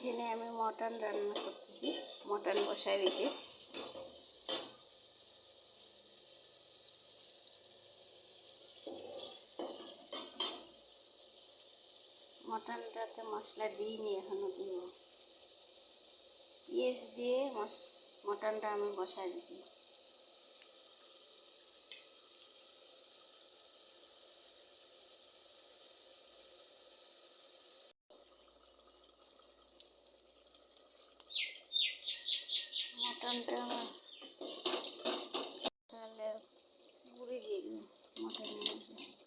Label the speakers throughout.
Speaker 1: Mutton রান্না করতেছি। Mutton বসাই দিয়েছি মটনটাতে মশলা দিইনি এখনও দিব পেঁয়াজ দিয়ে মটনটা আমি বসাই দিয়েছি মটনটা তাহলে গুঁড়ি দিয়ে দিই মটনের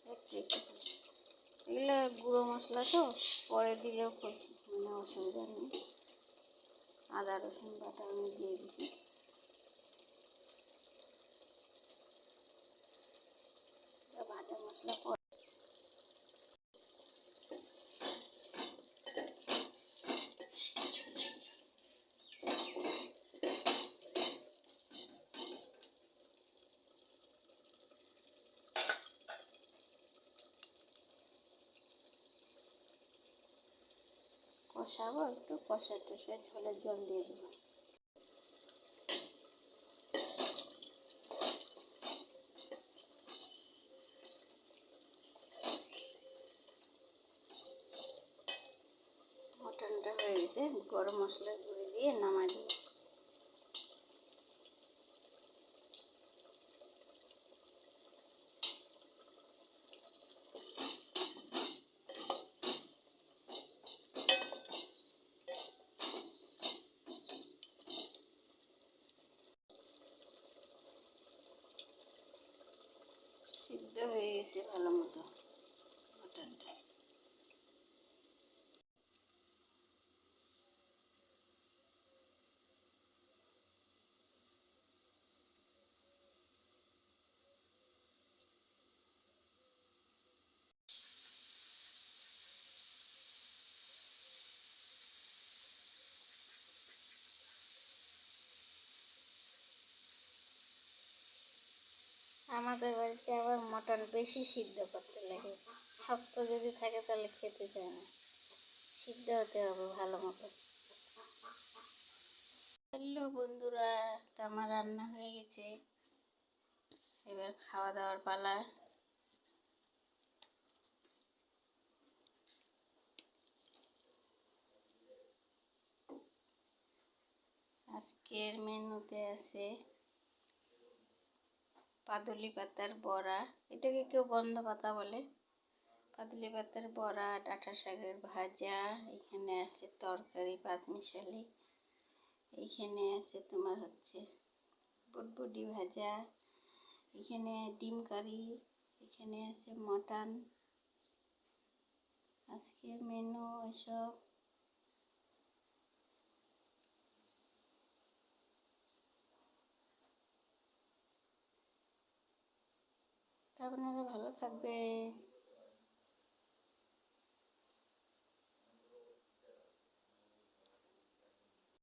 Speaker 1: মধ্যে। এগুলো গুঁড়ো মশলা তো, পরে দিলেও মানে অসুবিধা নেই। আদা, রসুন বাটা আমি দিয়ে দিছি। ভাজা মশলা কষাবো, একটু কষা টষে ঝোলের জল দিয়ে দেবো। মটনটা হয়ে গেছে, গরম মশলা গুঁড়ি দিয়ে নামাই দেবো সিদ্ধ হয়ে গেছে ভালো মতো আমাদের বাড়িতে আবার মটন বেশি সিদ্ধ করতে লাগে। শক্ত যদি থাকে তাহলে খেতে চায় না। সিদ্ধ হতে হবে ভালো মতো। হ্যালো বন্ধুরা, তো আমার রান্না হয়ে গেছে। এবার খাওয়া দাওয়ার পালা। আজকের মেনুতে আছে পাদুলি পাতার বড়া, এটাকে কেউ গন্ধ পাতা বলে। পাদুলি পাতার বড়া, ডাঁটা শাকের ভাজা, এখানে আছে তরকারি পাঁচমিশালি এইখানে আছে তোমার হচ্ছে বুটবুটি ভাজা, এখানে ডিম কারি, এখানে আছে মটন। আজকের মেনু এসব। আপনারা ভালো থাকবেন।